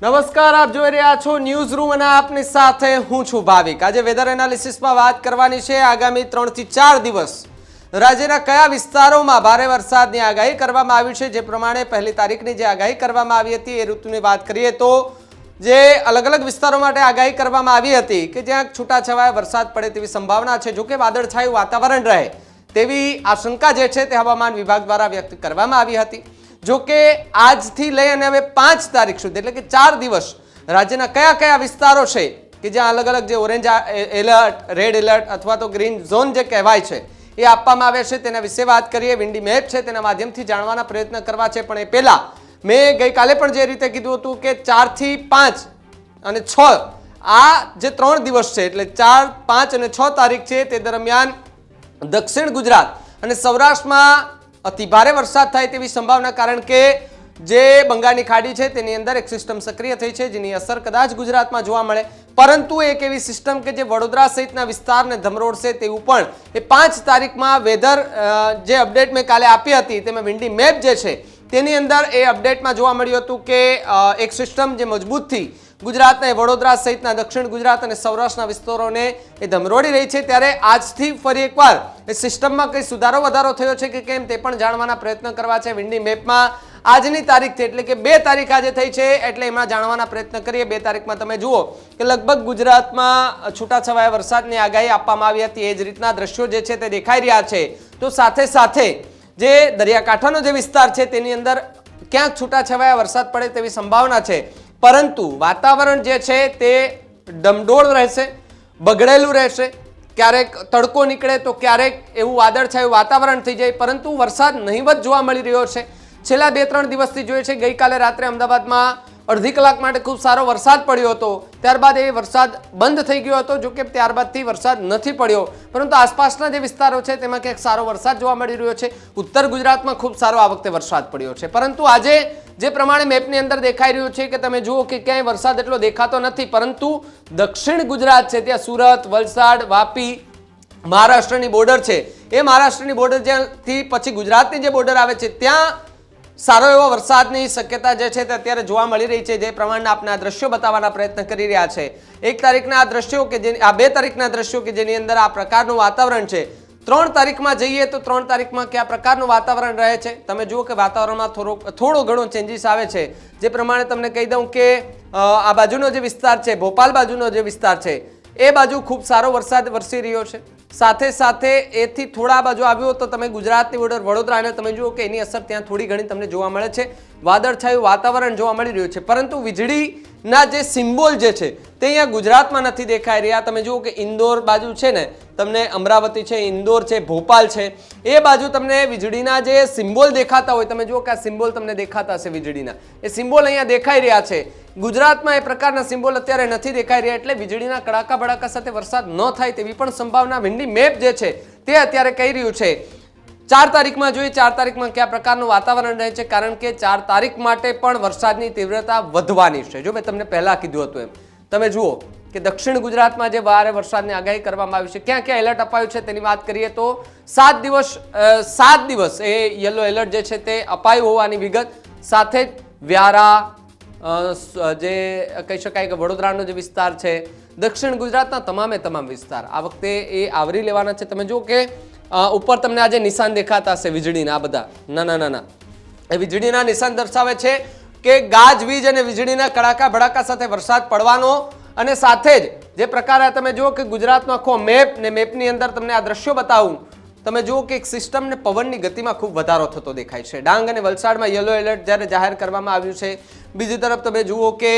નમસ્કાર, આપ જોઈ રહ્યા છો ન્યૂઝ રૂમ અને આપની સાથે હું છું ભાવિક. આજે વેધર એનાલિસિસમાં વાત કરવાની છે. આગામી ત્રણથી ચાર દિવસ રાજ્યના કયા વિસ્તારોમાં ભારે વરસાદની આગાહી કરવામાં આવી છે? જે પ્રમાણે પહેલી તારીખની જે આગાહી કરવામાં આવી હતી, એ ઋતુની વાત કરીએ તો જે અલગ અલગ વિસ્તારો માટે આગાહી કરવામાં આવી હતી કે જ્યાં છૂટાછવાયા વરસાદ પડે તેવી સંભાવના છે. જોકે વાદળછાયું વાતાવરણ રહે તેવી આશંકા જે છે તે હવામાન વિભાગ દ્વારા વ્યક્ત કરવામાં આવી હતી. જો કે આજથી લઈ અને હવે પાંચ તારીખ સુધી, એટલે કે ચાર દિવસ, રાજ્યના કયા કયા વિસ્તારો છે, કે જ્યાં અલગ અલગ જે ઓરેન્જ એલર્ટ, રેડ એલર્ટ અથવા તો ગ્રીન ઝોન જે કહેવાય છે, એ આપવામાં આવે છે. તેના વિશે વાત કરીએ. વિન્ડી મેપ છે, તેના માધ્યમથી જાણવાના પ્રયત્ન કરવા છે. પણ એ પહેલાં મેં ગઈકાલે પણ જે રીતે કીધું હતું કે ચારથી પાંચ અને છ, આ જે ત્રણ દિવસ છે, એટલે ચાર, પાંચ અને છ તારીખ છે, તે દરમિયાન દક્ષિણ ગુજરાત અને સૌરાષ્ટ્રમાં અતિ ભારે વરસાદ થાય તેવી સંભાવના કારણ કે જે બંગાળની ખાડી છે તેની અંદર એક સિસ્ટમ સક્રિય થઈ છે, જેની અસર કદાચ ગુજરાતમાં જોવા મળે. પરંતુ એક એવી સિસ્ટમ કે જે વડોદરા સહિતના વિસ્તારને ધમરોડશે તેવું પણ એ પાંચ તારીખમાં વેધર જે અપડેટ મેં કાલે આપી હતી, તેમાં વિન્ડી મેપ જે છે, તેની અંદર એ અપડેટમાં જોવા મળ્યું હતું કે એક સિસ્ટમ જે મજબૂતથી ગુજરાતને, વડોદરા સહિતના દક્ષિણ ગુજરાત અને સૌરાષ્ટ્રના વિસ્તારોને એ ધમરોડી રહી છે. ત્યારે આજથી ફરી એકવાર એ સિસ્ટમમાં કંઈ સુધારો વધારો થયો છે કે કેમ તે પણ જાણવાના પ્રયત્ન કરવા છે વિન્ડી મેપમાં. આજની તારીખથી એટલે કે બે તારીખ આજે થઈ છે એટલે એમાં જાણવાના પ્રયત્ન કરીએ. બે તારીખમાં તમે જુઓ કે લગભગ ગુજરાતમાં છૂટાછવાયા વરસાદની આગાહી આપવામાં આવી હતી. એ જ રીતના દ્રશ્યો જે છે તે દેખાઈ રહ્યા છે. તો સાથે સાથે જે દરિયાકાંઠાનો જે વિસ્તાર છે તેની અંદર ક્યાંક છૂટાછવાયા વરસાદ પડે તેવી સંભાવના છે. પરંતુ વાતાવરણ જે છે તે ડમડોળ રહેશે, બગડેલું રહેશે. ક્યારેક તડકો નીકળે તો ક્યારેક એવું વાદળછાયું વાતાવરણ થઈ જાય, પરંતુ વરસાદ નહીવત જોવા મળી રહ્યો છે. છેલ્લા બે ત્રણ દિવસથી જોઈએ છે, ગઈકાલે રાત્રે અમદાવાદમાં અડધી કલાક માટે ખૂબ સારો વરસાદ પડ્યો હતો. ત્યારબાદ એ વરસાદ બંધ થઈ ગયો હતો, જોકે ત્યારબાદથી વરસાદ નથી પડ્યો. પરંતુ આસપાસના જે વિસ્તારો છે, તેમાં ક્યાંક સારો વરસાદ જોવા મળી રહ્યો છે. ઉત્તર ગુજરાતમાં ખૂબ સારો આ વખતે વરસાદ પડ્યો છે. પરંતુ આજે જે પ્રમાણે મેપની અંદર દેખાઈ રહ્યું છે કે તમે જુઓ કે ક્યાંય વરસાદ એટલો દેખાતો નથી, પરંતુ દક્ષિણ ગુજરાત છે, ત્યાં સુરત, વલસાડ, વાપી, મહારાષ્ટ્રની બોર્ડર છે. એ મહારાષ્ટ્રની બોર્ડર જ્યાંથી પછી ગુજરાતની જે બોર્ડર આવે છે, ત્યાં સારો એવો વરસાદની શક્યતા જે છે તે અત્યારે જોવા મળી રહી છે, જે પ્રમાણના આપણે આ દ્રશ્યો બતાવવાના પ્રયત્ન કરી રહ્યા છે. એક તારીખના આ દ્રશ્યો કે જે આ બે તારીખના દ્રશ્યો કે જેની અંદર આ પ્રકારનું વાતાવરણ છે ત્રણ તારીખમાં જઈએ તો ત્રણ તારીખમાં કયા પ્રકારનું વાતાવરણ રહે છે? તમે જુઓ કે વાતાવરણમાં થોડો થોડો ઘણો ચેન્જીસ આવે છે. જે પ્રમાણે તમને કહી દઉં કે આ બાજુનો જે વિસ્તાર છે, ભોપાલ બાજુનો જે વિસ્તાર છે, એ બાજુ ખૂબ સારો વરસાદ વરસી રહ્યો છે. સાથે સાથે એથી થોડા બાજુ આવ્યો તો તમે ગુજરાતની બોર્ડર વડોદરાને તમે જુઓ કે એની અસર ત્યાં થોડી ઘણી તમને જોવા મળે છે. વાદળછાયું વાતાવરણ જોવા મળી રહ્યું છે. પરંતુ વીજળીના જે સિમ્બોલ જે છે, તે અહીંયા ગુજરાતમાં નથી દેખાઈ રહ્યા. તમે જુઓ કે ઇન્દોર બાજુ છે ને, તમને અમરાવતી છે, ઇન્દોર છે, ભોપાલ છે, એ બાજુ તમને વીજળીના જે સિમ્બોલ દેખાતા હોય, તમે જુઓ કે આ સિમ્બોલ તમને દેખાતા હશે વીજળીના. એ સિમ્બોલ અહીંયા દેખાઈ રહ્યા છે. ગુજરાતમાં એ પ્રકારના સિમ્બોલ અત્યારે નથી દેખાઈ રહ્યા, એટલે વીજળીના કડાકા ભડાકા સાથે વરસાદ ન થાય તેવી પણ સંભાવના. વિન્ડી મેપ જે છે, તે અત્યારે કહી રહ્યું છે. ચાર તારીખમાં જોઈએ, ચાર તારીખમાં કયા પ્રકારનું વાતાવરણ રહે છે? કારણ કે ચાર તારીખ માટે પણ વરસાદની તીવ્રતા વધવાની છે. જો મેં તમને પહેલાં કીધું હતું એમ. તમે જુઓ કે દક્ષિણ ગુજરાતમાં જે ભારે વરસાદની આગાહી કરવામાં આવી છે, ક્યાં ક્યાં એલર્ટ અપાયું છે તેની વાત કરીએ તો સાત દિવસ સાત દિવસ એ યલો એલર્ટ જે છે તે અપાયું હોવાની વિગત સાથે જ વ્યારા જે કહી શકાય કે વડોદરાનો જે વિસ્તાર છે, દક્ષિણ ગુજરાતના તમામે તમામ વિસ્તાર. આ વખતે એ આવરી લેવાના છે. તમે જુઓ કે ઉપર તમને આજે નિશાન દેખાતા હશે વીજળીના બધા. ના ના ના ના. એ વીજળીના નિશાન દર્શાવે છે કે ગાજવીજ અને વીજળીના કડાકા ભડાકા સાથે વરસાદ પડવાનો અને સાથે જ જે પ્રકારે તમે જુઓ કે ગુજરાતનો આખો મેપ ને મેપની અંદર તમને આ દ્રશ્યો બતાવું. તમે જુઓ કે એક સિસ્ટમ ને પવનની ગતિમાં ખૂબ વધારો થતો દેખાય છે. ડાંગ અને વલસાડમાં યલો એલર્ટ જ્યારે જાહેર કરવામાં આવ્યું છે. બીજી તરફ તમે જુઓ કે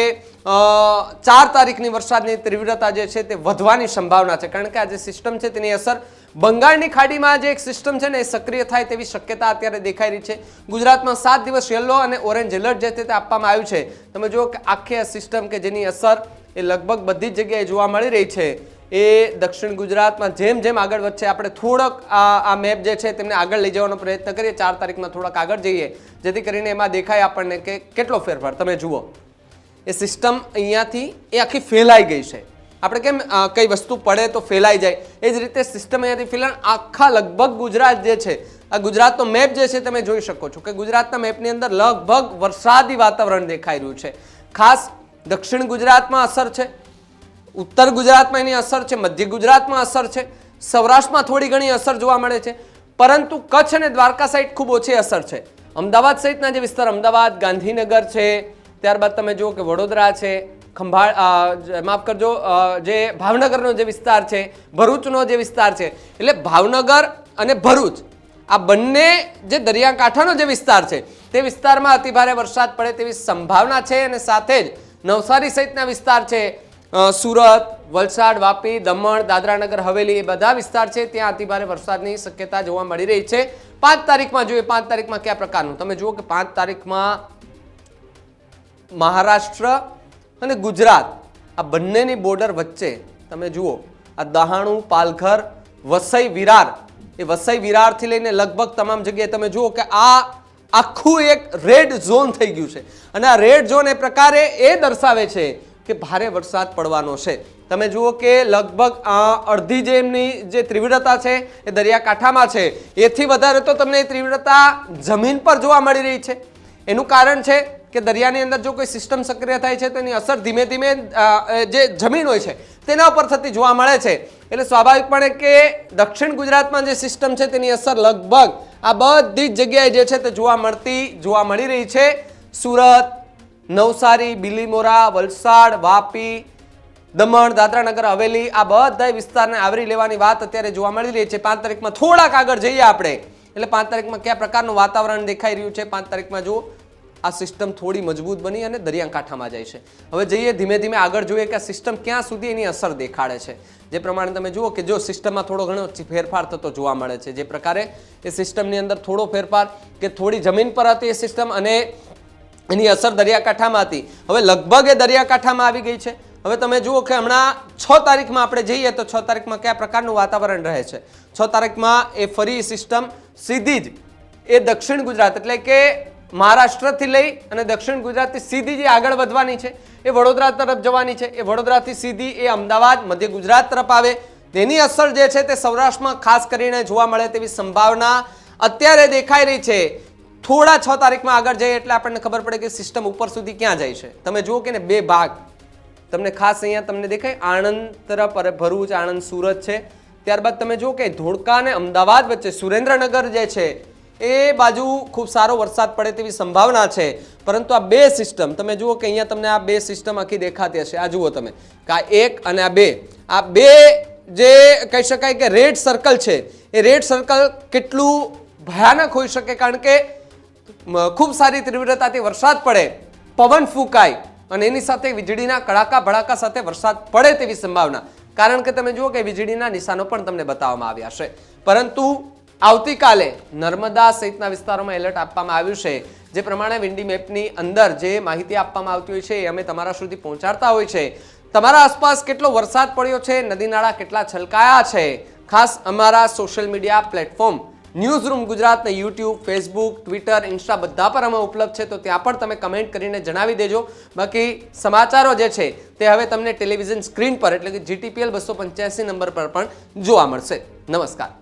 ચાર તારીખની વરસાદની તીવ્રતા જે છે તે વધવાની સંભાવના છે. કારણ કે આ જે સિસ્ટમ છે તેની અસર બંગાળની ખાડીમાં જે એક સિસ્ટમ છે ને એ સક્રિય થાય તેવી શક્યતા અત્યારે દેખાઈ રહી છે. ગુજરાતમાં સાત દિવસ યલો અને ઓરેન્જ એલર્ટ જે તે આપવામાં આવ્યું છે. તમે જુઓ કે આખી આ સિસ્ટમ કે જેની અસર એ લગભગ બધી જ જગ્યાએ જોવા મળી રહી છે. એ દક્ષિણ ગુજરાતમાં જેમ જેમ આગળ વધશે, આપણે થોડોક આ મેપ જે છે તેમને આગળ લઈ જવાનો પ્રયત્ન કરીએ. ચાર તારીખમાં થોડાક આગળ જઈએ. જેથી કરીને એમાં દેખાય આપણને કે કેટલો ફેરફાર. તમે જુઓ. એ સિસ્ટમ અહીંયાથી એ આખી ફેલાઈ ગઈ છે. આપણે કેમ કઈ વસ્તુ પડે તો ફેલાઈ જાય? એ જ રીતે સિસ્ટમ અહીંયાથી ફેલાણ આખા લગભગ ગુજરાત જે છે, આ ગુજરાતનો મેપ જે છે તમે જોઈ શકો છો કે ગુજરાતના મેપની અંદર લગભગ વરસાદી વાતાવરણ દેખાઈ રહ્યું છે. ખાસ દક્ષિણ ગુજરાતમાં અસર છે, ઉત્તર ગુજરાતમાં એની અસર છે, મધ્ય ગુજરાતમાં અસર છે, સૌરાષ્ટ્રમાં થોડી ઘણી અસર જોવા મળે છે. પરંતુ કચ્છ અને દ્વારકા સાઈડ ખૂબ ઓછી અસર છે. અમદાવાદ સહિતના જે વિસ્તાર, અમદાવાદ, ગાંધીનગર છે, ત્યારબાદ તમે જુઓ કે વડોદરા છે ખંભાળ માફ કરજો જે ભાવનગરનો જે વિસ્તાર છે, ભરૂચનો જે વિસ્તાર છે, એટલે ભાવનગર અને ભરૂચ, આ બંને જે દરિયાકાંઠાનો જે વિસ્તાર છે, તે વિસ્તારમાં અતિભારે વરસાદ પડે તેવી સંભાવના છે અને સાથે જ નવસારી સહિતના વિસ્તાર છે સુરત, વલસાડ, વાપી, દમણ, દાદરાનગર, હવેલી એ બધા વિસ્તાર છે, ત્યાં અતિભારે વરસાદની શક્યતા જોવા મળી રહી છે. પાંચ તારીખમાં જોઈએ, પાંચ તારીખમાં કયા પ્રકારનું? તમે જુઓ કે પાંચ તારીખમાં મહારાષ્ટ્ર અને ગુજરાત, આ બંનેની બોર્ડર વચ્ચે તમે જુઓ, આ દહાણું, પાલઘર, વસઈ વિરાર, એ વસઈ વિરારથી લઈને લગભગ તમામ જગ્યાએ તમે જુઓ કે આ આખું એક રેડ ઝોન થઈ ગયું છે. અને આ રેડ ઝોન એ પ્રકારે એ દર્શાવે છે કે ભારે વરસાદ પડવાનો છે. તમે જુઓ કે લગભગ અડધી જે એમની જે તીવ્રતા છે એ દરિયાકાંઠામાં છે. એથી વધારે તો તમને એ તીવ્રતા જમીન પર જોવા મળી રહી છે. એનું કારણ છે કે દરિયાની અંદર જો કોઈ સિસ્ટમ સક્રિય થાય છે તો એની અસર ધીમે ધીમે જે જમીન હોય છે, તેના ઉપર થતી જોવા મળે છે. એટલે સ્વાભાવિકપણે કે દક્ષિણ ગુજરાતમાં જે સિસ્ટમ છે, તેની અસર લગભગ આ બધી જ જગ્યાએ જે છે, તે જોવા મળતી, જોવા મળી રહી છે. સુરત, નવસારી, બિલીમોરા, વલસાડ, વાપી, દમણ, દાદરાનગર, હવેલી, આ બધા વિસ્તારને આવરી લેવાની વાત અત્યારે જોવા મળી રહી છે. પાંચ તારીખમાં થોડાક આગળ જઈએ આપણે. એટલે પાંચ તારીખમાં કયા પ્રકારનું વાતાવરણ દેખાઈ રહ્યું છે? પાંચ તારીખમાં જુઓ. આ સિસ્ટમ થોડી મજબૂત બની અને દરિયાકાંઠામાં જાય છે. હવે જઈએ ધીમે ધીમે આગળ જોઈએ કે આ સિસ્ટમ ક્યાં સુધી એની અસર દેખાડે છે. જે પ્રમાણે તમે જુઓ કે જો સિસ્ટમમાં થોડો ઘણો ફેરફાર થતો જોવા મળે છે, જે પ્રકારે એ સિસ્ટમની અંદર થોડો ફેરફાર કે થોડી જમીન પર હતી એ સિસ્ટમ અને એની અસર દરિયાકાંઠામાં હતી. હવે લગભગ એ દરિયાકાંઠામાં આવી ગઈ છે. હવે તમે જુઓ કે હમણાં છ તારીખમાં આપણે જઈએ તો છ તારીખમાં કયા પ્રકારનું વાતાવરણ રહે છે? છ તારીખમાં એ ફરી સિસ્ટમ સીધી જ એ દક્ષિણ ગુજરાત એટલે કે મહારાષ્ટ્રથી લઈ અને દક્ષિણ ગુજરાતથી સીધી જે આગળ વધવાની છે, એ વડોદરા તરફ જવાની છે. એ વડોદરાથી સીધી એ અમદાવાદ, મધ્ય ગુજરાત તરફ આવે. તેની અસર જે છે તે સૌરાષ્ટ્રમાં ખાસ કરીને જોવા મળે તેવી સંભાવના અત્યારે દેખાઈ રહી છે. થોડા છ તારીખમાં આગળ જઈએ એટલે આપણને ખબર પડે કે સિસ્ટમ ઉપર સુધી ક્યાં જાય છે. તમે જુઓ કે ને બે ભાગ. તમને ખાસ અહીંયા તમને દેખાય, આણંદ તરફ અરે ભરૂચ, આણંદ, સુરત છે. ત્યારબાદ તમે જુઓ કે ધોળકા અને અમદાવાદ વચ્ચે સુરેન્દ્રનગર જે છે એ બાજુ ખૂબ સારો વરસાદ પડે તેવી સંભાવના છે. પરંતુ આ બે સિસ્ટમ, તમે જુઓ કે અહીંયા તમને આ બે સિસ્ટમ આખી દેખાતી હશે. આ જુઓ તમે, કે આ એક અને આ બે. આ બે જે કહી શકાય કે રેડ સર્કલ છે, એ રેડ સર્કલ કેટલું ભયાનક હોઈ શકે? કારણ કે ખૂબ સારી તીવ્રતાથી વરસાદ પડે, પવન ફૂંકાય અને એની સાથે વીજળીના કડાકા ભડાકા સાથે વરસાદ પડે તેવી સંભાવના. કારણ કે તમે જુઓ કે વીજળીના નિશાનો પણ તમને બતાવવામાં આવ્યા છે. પરંતુ આવતીકાલે નર્મદા સહિતના વિસ્તારોમાં એલર્ટ આપવામાં આવ્યું છે. જે પ્રમાણે વિન્ડી મેપની અંદર જે માહિતી આપવામાં આવતી હોય છે એ અમે તમારા સુધી પહોંચાડતા હોય છે. તમારા આસપાસ કેટલો વરસાદ પડ્યો છે, નદી નાળા કેટલા છલકાયા છે? ખાસ અમારા social media platform news room ગુજરાતને યુટ્યુબ, ફેસબુક, ટ્વિટર, ઇન્સ્ટા બધા પર અમે ઉપલબ્ધ છે, તો ત્યાં પણ તમે કમેન્ટ કરીને જણાવી દેજો. બાકી સમાચારો જે છે તે હવે તમને ટેલિવિઝન સ્ક્રીન પર એટલે કે જીટીપીએલ બસો પંચ્યાસી નંબર પર પણ જોવા મળશે. નમસ્કાર.